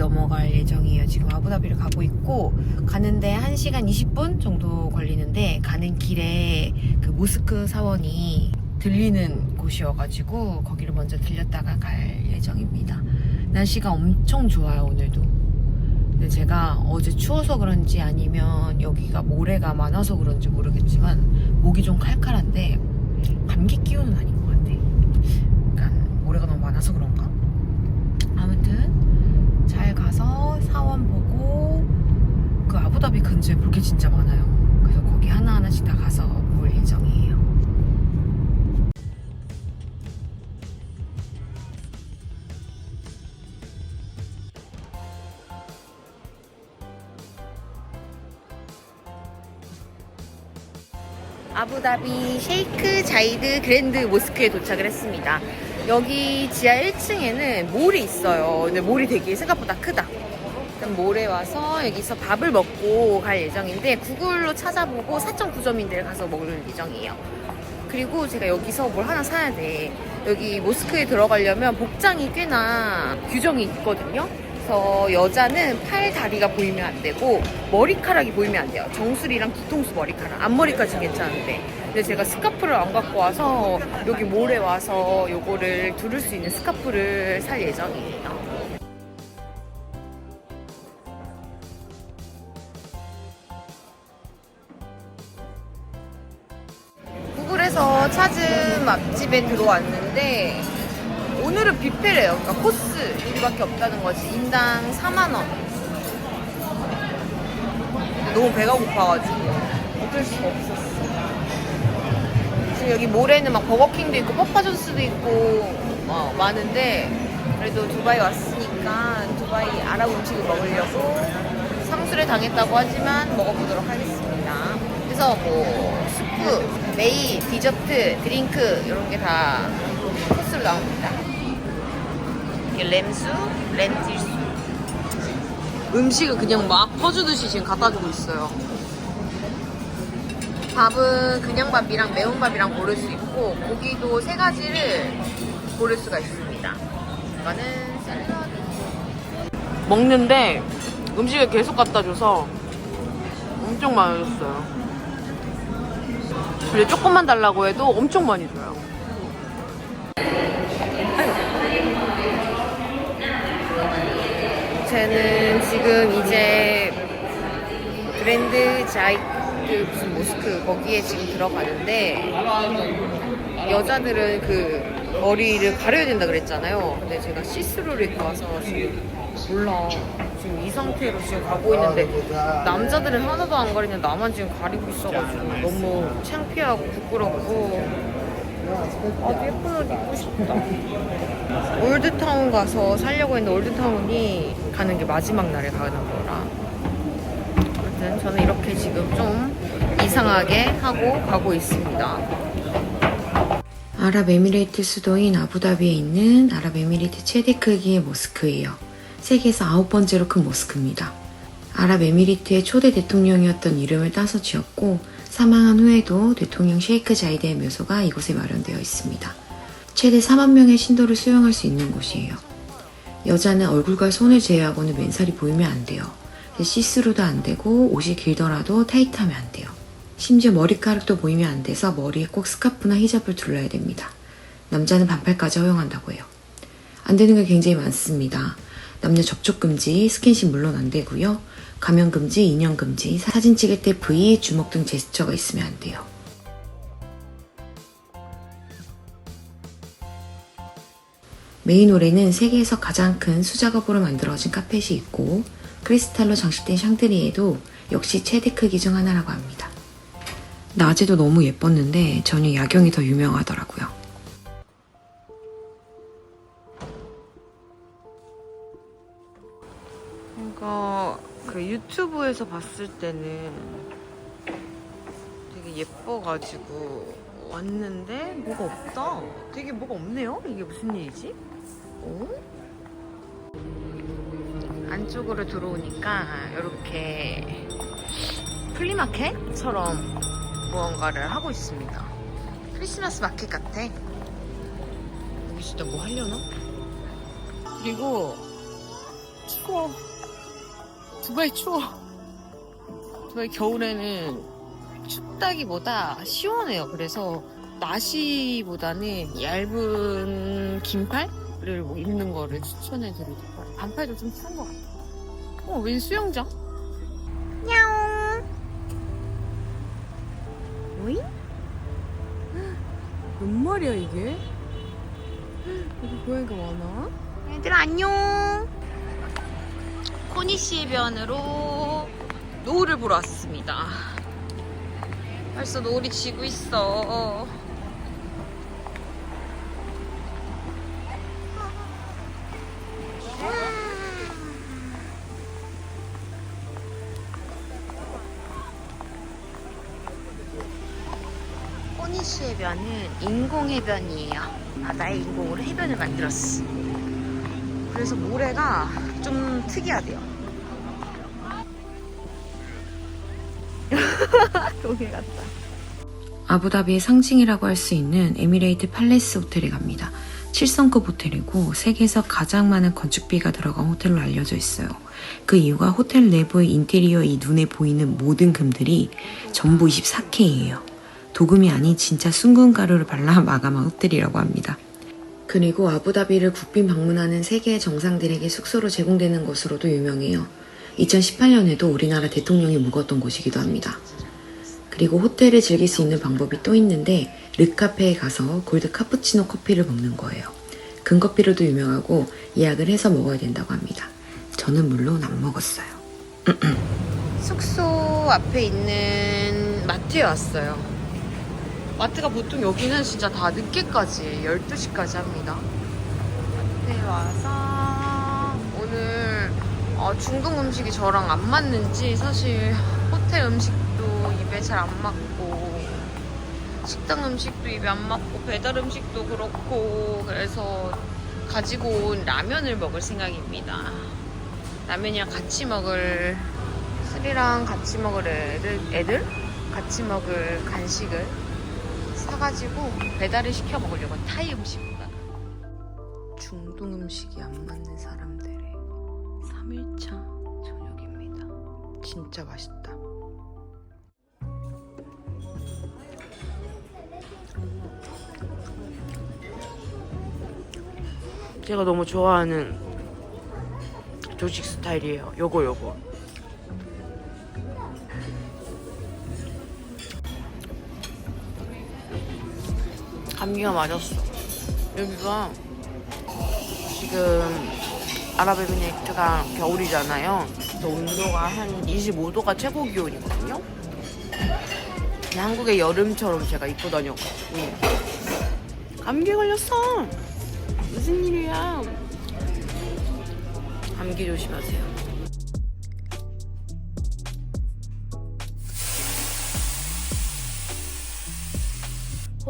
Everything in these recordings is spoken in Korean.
넘어갈 예정이에요. 지금 아부다비를 가고 있고 가는데 1시간 20분 정도 걸리는데 가는 길에 그 모스크 사원이 들리는 곳이어가지고 거기를 먼저 들렸다가 갈 예정입니다. 날씨가 엄청 좋아요 오늘도. 근데 제가 어제 추워서 그런지 아니면 여기가 모래가 많아서 그런지 모르겠지만 목이 좀 칼칼한데 감기 기운은 아닌 것 같아. 약간 모래가 너무 많아서 그런가? 잘 가서 사원 보고 그 아부다비 근처에 볼 게 진짜 많아요. 그래서 거기 하나하나씩 다 가서 볼 예정이에요. 아부다비 셰이크 자이드 그랜드 모스크에 도착을 했습니다. 여기 지하 1층에는 몰이 있어요. 근데 몰이 되게 생각보다 크다. 일단 몰에 와서 여기서 밥을 먹고 갈 예정인데 구글로 찾아보고 4.9점인데 가서 먹을 예정이에요. 그리고 제가 여기서 뭘 하나 사야 돼. 여기 모스크에 들어가려면 복장이 꽤나 규정이 있거든요. 그래서 여자는 팔 다리가 보이면 안 되고 머리카락이 보이면 안 돼요. 정수리랑 뒤통수 머리카락. 앞머리까지 괜찮은데. 근데 제가 스카프를 안 갖고 와서 여기 몰에 와서 요거를 두를 수 있는 스카프를 살 예정이에요. 구글에서 찾은 맛집에 들어왔는데 오늘은 뷔페래요. 그러니까 코스 여기밖에 없다는 거지. 인당 4만 원. 너무 배가 고파가지고 어쩔 수가 없었어. 지금 여기 모래는 막 버거킹도 있고 퍼파존스도 있고 어, 많은데 그래도 두바이 왔으니까 두바이 아랍 음식을 먹으려고 상술에 당했다고 하지만 먹어보도록 하겠습니다. 그래서 뭐 스프, 메인, 디저트, 드링크 이런 게 다 코스로 나옵니다. 이게 램수, 렌틸수. 음식을 그냥 막 퍼주듯이 지금 갖다 주고 있어요. 밥은 그냥 밥이랑 매운밥이랑 고를 수 있고 고기도 세 가지를 고를 수가 있습니다. 이거는 샐러드. 먹는데 음식을 계속 갖다 줘서 엄청 많아졌어요. 근데 조금만 달라고 해도 엄청 많이 줘요. 쟤는 지금 이제 그랜드 자이트 무슨 모스크 거기에 지금 들어가는데 여자들은 그 머리를 가려야 된다 그랬잖아요. 근데 제가 시스루를 입고 와서 지금 몰라. 지금 이 상태로 지금 가고 있는데 남자들은 하나도 안 가리는데 나만 지금 가리고 있어가지고 너무 창피하고 부끄럽고 아주 예쁜 옷 입고 싶다. 올드타운 가서 살려고 했는데 올드타운이 가는 게 마지막 날에 가는 거라. 아무튼 저는 이렇게 지금 좀 이상하게 하고 가고 있습니다. 아랍에미레이트 수도인 아부다비에 있는 아랍에미레이트 최대 크기의 모스크예요. 세계에서 아홉 번째로 큰 모스크입니다. 아랍에미리트의 초대 대통령이었던 이름을 따서 지었고 사망한 후에도 대통령 셰이크 자이드의 묘소가 이곳에 마련되어 있습니다. 최대 4만 명의 신도를 수용할 수 있는 곳이에요. 여자는 얼굴과 손을 제외하고는 맨살이 보이면 안 돼요. 시스루도 안 되고 옷이 길더라도 타이트하면 안 돼요. 심지어 머리카락도 보이면 안 돼서 머리에 꼭 스카프나 히잡을 둘러야 됩니다. 남자는 반팔까지 허용한다고 해요. 안 되는 게 굉장히 많습니다. 남녀 접촉 금지, 스킨십 물론 안 되고요. 가면 금지, 인형 금지, 사진 찍을 때 V, 주먹 등 제스처가 있으면 안 돼요. 메인 홀에는 세계에서 가장 큰 수작업으로 만들어진 카펫이 있고 크리스탈로 장식된 샹드리에도 역시 최대 크기 중 하나라고 합니다. 낮에도 너무 예뻤는데 저녁 야경이 더 유명하더라고요. 이거 그 유튜브에서 봤을 때는 되게 예뻐가지고 왔는데 뭐가 없다. 되게 뭐가 없네요. 이게 무슨 일이지? 어? 안쪽으로 들어오니까 이렇게 플리마켓처럼 무언가를 하고 있습니다. 크리스마스 마켓 같아. 진짜 뭐 하려나? 그리고 추워. 두바이 추워. 두바이 겨울에는 춥다기보다 시원해요. 그래서 나시보다는 얇은 긴팔을 뭐 입는 거를 추천해 드리고 싶어요. 반팔도 좀 추운 것 같아요. 어, 웬 수영장? 야옹. 오잉? 몇 마리야 이게? 여기 고양이가 많아? 얘들아 안녕. 코니씨 해변으로 노을을 보러 왔습니다. 벌써 노을이 지고 있어. 코니씨 해변은 인공 해변이에요. 바다에 인공으로 해변을 만들었어. 그래서 모래가 좀 특이하대요. 동해 같다. 아부다비의 상징이라고 할 수 있는 에미레이트 팔레스 호텔에 갑니다. 7성급 호텔이고 세계에서 가장 많은 건축비가 들어간 호텔로 알려져 있어요. 그 이유가 호텔 내부의 인테리어 이 눈에 보이는 모든 금들이 전부 24K예요. 도금이 아닌 진짜 숭근 가루를 발라 마감한 호텔이라고 합니다. 그리고 아부다비를 국빈 방문하는 세계의 정상들에게 숙소로 제공되는 곳으로도 유명해요. 2018년에도 우리나라 대통령이 묵었던 곳이기도 합니다. 그리고 호텔을 즐길 수 있는 방법이 또 있는데 르카페에 가서 골드 카푸치노 커피를 먹는 거예요. 금커피로도 유명하고 예약을 해서 먹어야 된다고 합니다. 저는 물론 안 먹었어요. 숙소 앞에 있는 마트에 왔어요. 마트가 보통 여기는 진짜 다 늦게까지 12시까지 합니다. 마트에 와서 오늘 어, 중동 음식이 저랑 안 맞는지 사실 호텔 음식도 입에 잘 안 맞고 식당 음식도 입에 안 맞고 배달 음식도 그렇고 그래서 가지고 온 라면을 먹을 생각입니다. 라면이랑 같이 먹을 술이랑 같이 먹을 애들, 애들 같이 먹을 간식을 사가지고 배달을 시켜 먹으려고 타이 음식보다 중동 음식이 안 맞는 사람들의 3일차 저녁입니다. 진짜 맛있다. 제가 너무 좋아하는 조식 스타일이에요. 요거 요거. 감기가 맞았어. 여기가 지금 아랍에미레이트가 겨울이잖아요. 온도가 한 25도가 최고 기온이거든요. 한국의 여름처럼 제가 입고 다녔거든요. 감기 걸렸어. 무슨 일이야? 감기 조심하세요.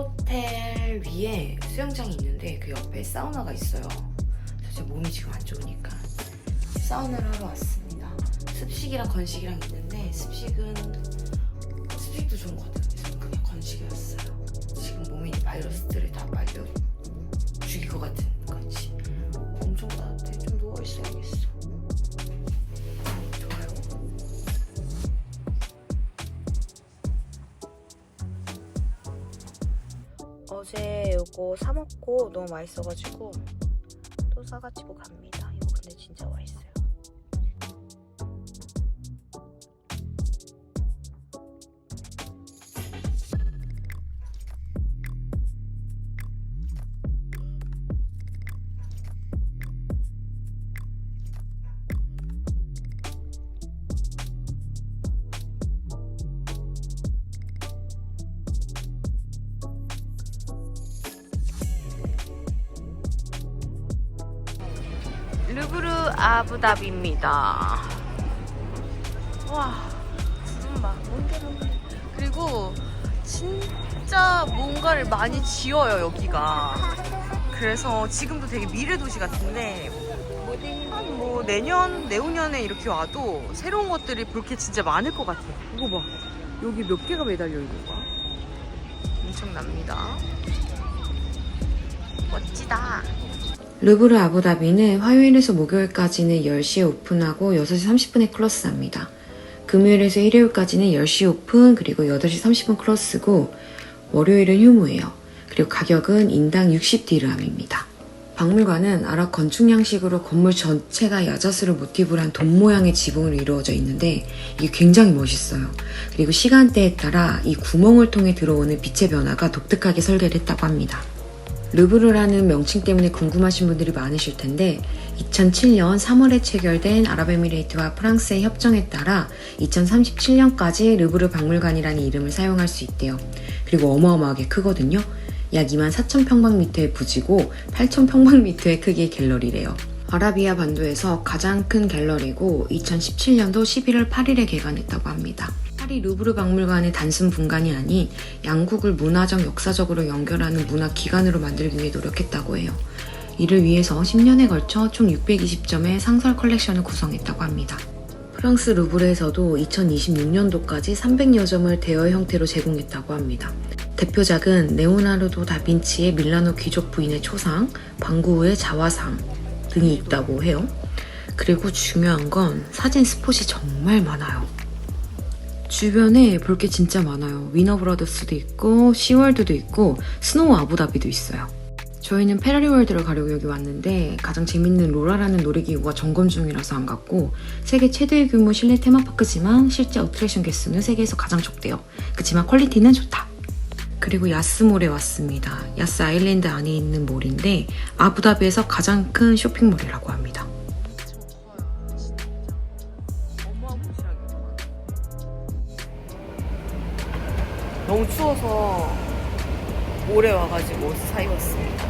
호텔 위에 수영장이 있는데 그 옆에 사우나가 있어요. 제 몸이 지금 안 좋으니까 사우나를 하러 왔습니다. 습식이랑 건식이랑 있는데 습식은 습식도 좋은 것 같아요. 그래서 그냥 건식이었어요. 지금 있는 바이러스들을 다 말려 죽일 것 같은 거지. 엄청 따뜻해. 좀 누워 있어야겠어. 좋아요. 어제 요거 사 먹고 너무 맛있어가지고 또 사가지고 갑니다. 르브르 아부다비입니다. 와, 구름 봐. 그리고 진짜 뭔가를 많이 지어요, 여기가. 그래서 지금도 되게 미래 도시 같은데 한 뭐 내년, 내후년에 이렇게 와도 새로운 것들이 볼 게 진짜 많을 것 같아요. 이거 봐. 여기 몇 개가 매달려 있는 거야? 엄청납니다. 멋지다. 르브르 아부다비는 화요일에서 목요일까지는 10시에 오픈하고 6시 30분에 클로스합니다. 금요일에서 일요일까지는 10시 오픈 그리고 8시 30분 클로스고 월요일은 휴무예요. 그리고 가격은 인당 60디르함입니다. 박물관은 아랍 건축 양식으로 건물 전체가 야자수를 모티브로 한돔 모양의 지붕으로 이루어져 있는데 이게 굉장히 멋있어요. 그리고 시간대에 따라 이 구멍을 통해 들어오는 빛의 변화가 독특하게 설계를 했다고 합니다. 르브르라는 명칭 때문에 궁금하신 분들이 많으실 텐데 2007년 3월에 체결된 아랍에미레이트와 프랑스의 협정에 따라 2037년까지 르브르 박물관이라는 이름을 사용할 수 있대요. 그리고 어마어마하게 크거든요. 약 2만 4천 평방미터의 부지고 8천 평방미터의 크기의 갤러리래요. 아라비아 반도에서 가장 큰 갤러리고 2017년도 11월 8일에 개관했다고 합니다. 파리 루브르 박물관의 단순 분관이 아닌 양국을 문화적 역사적으로 연결하는 문화 기관으로 만들기 위해 노력했다고 해요. 이를 위해서 10년에 걸쳐 총 620점의 상설 컬렉션을 구성했다고 합니다. 프랑스 루브르에서도 2026년도까지 300여 점을 대여 형태로 제공했다고 합니다. 대표작은 레오나르도 다빈치의 밀라노 귀족 부인의 초상, 방구의 자화상 등이 있다고 해요. 그리고 중요한 건 사진 스폿이 정말 많아요. 주변에 볼 게 진짜 많아요. 위너브라더스도 있고, 시월드도 있고, 스노우 아부다비도 있어요. 저희는 페라리 월드를 가려고 여기 왔는데 가장 재밌는 로라라는 놀이기구가 점검 중이라서 안 갔고 세계 최대 규모 실내 테마파크지만 실제 어트랙션 개수는 세계에서 가장 적대요. 그치만 퀄리티는 좋다. 그리고 야스몰에 왔습니다. 야스 아일랜드 안에 있는 몰인데 아부다비에서 가장 큰 쇼핑몰이라고 너무 추워서 올해 와가지고 옷 사입었습니다.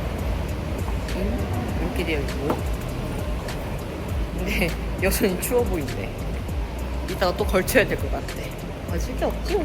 응? 이렇게 되어 있고. 근데 여전히 추워 보이네. 이따가 또 걸쳐야 될 것 같아. 맞을 게 없죠.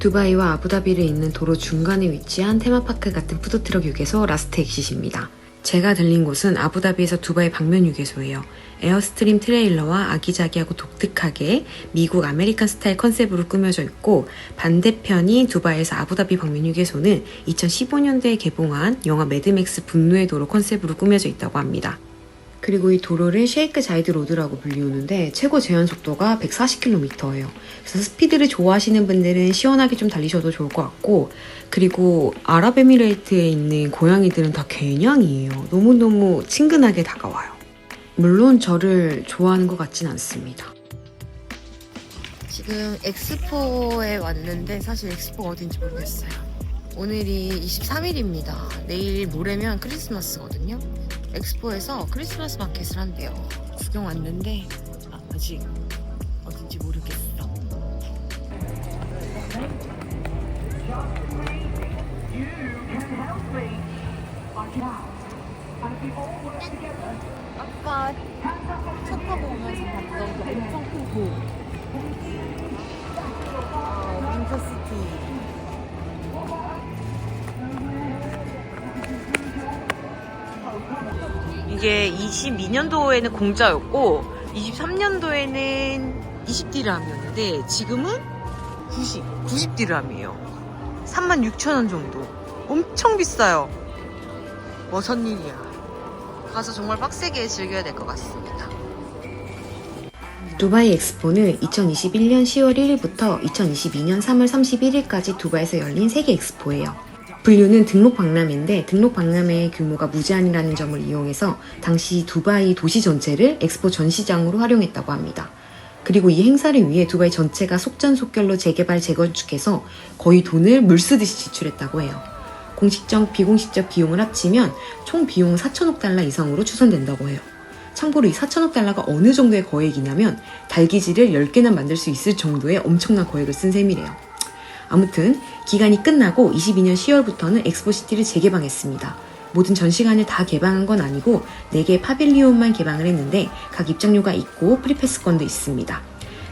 두바이와 아부다비를 잇는 도로 중간에 위치한 테마파크 같은 푸드트럭 휴게소 라스트 엑시입니다. 제가 들린 곳은 아부다비에서 두바이 방면 휴게소예요. 에어스트림 트레일러와 아기자기하고 독특하게 미국 아메리칸 스타일 컨셉으로 꾸며져 있고 반대편이 두바이에서 아부다비 방면 휴게소는 2015년도에 개봉한 영화 매드맥스 분노의 도로 컨셉으로 꾸며져 있다고 합니다. 그리고 이 도로를 쉐이크 자이드 로드라고 불리우는데 최고 제한 속도가 140km예요. 그래서 스피드를 좋아하시는 분들은 시원하게 좀 달리셔도 좋을 것 같고 그리고 아랍에미레이트에 있는 고양이들은 다 개냥이에요. 너무너무 친근하게 다가와요. 물론 저를 좋아하는 것 같진 않습니다. 지금 엑스포에 왔는데 사실 엑스포가 어딘지 모르겠어요. 오늘이 23일입니다. 내일 모레면 크리스마스거든요. 엑스포에서 크리스마스 마켓을 한대요. 구경 왔는데 아, 아직 아까 차 타고 오면서 봤던 그 엄청 큰 도. 아, 윈터시티. 이게 22년도에는 공짜였고 23년도에는 20디람이었는데 지금은 90, 90디람이에요. 36,000원 정도. 엄청 비싸요. 뭐선 일이야. 가서 정말 빡세게 즐겨야 될 것 같습니다. 두바이 엑스포는 2021년 10월 1일부터 2022년 3월 31일까지 두바이에서 열린 세계 엑스포예요. 분류는 등록 박람회인데 등록 박람회의 규모가 무제한이라는 점을 이용해서 당시 두바이 도시 전체를 엑스포 전시장으로 활용했다고 합니다. 그리고 이 행사를 위해 두바이 전체가 속전속결로 재개발 재건축해서 거의 돈을 물 쓰듯이 지출했다고 해요. 공식적, 비공식적 비용을 합치면 총 비용 4천억 달러 이상으로 추산된다고 해요. 참고로 이 4천억 달러가 어느 정도의 거액이냐면 달기지를 10개나 만들 수 있을 정도의 엄청난 거액을 쓴 셈이래요. 아무튼 기간이 끝나고 22년 10월부터는 엑스포시티를 재개방했습니다. 모든 전시관을 다 개방한 건 아니고 4개 파빌리온만 개방을 했는데 각 입장료가 있고 프리패스권도 있습니다.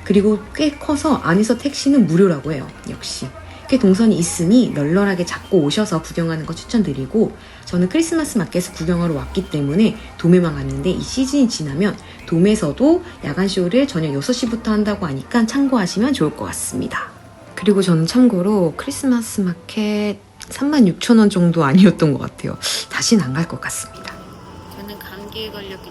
그리고 꽤 커서 안에서 택시는 무료라고 해요. 역시. 꽤 동선이 있으니 널널하게 잡고 오셔서 구경하는 거 추천드리고 저는 크리스마스 마켓을 구경하러 왔기 때문에 도매만 갔는데 이 시즌이 지나면 돔에서도 야간 쇼를 저녁 6시부터 한다고 하니까 참고하시면 좋을 것 같습니다. 그리고 저는 참고로 크리스마스 마켓 36,000원 정도 아니었던 것 같아요. 다시는 안 갈 것 같습니다. 저는 감기에 걸렸기.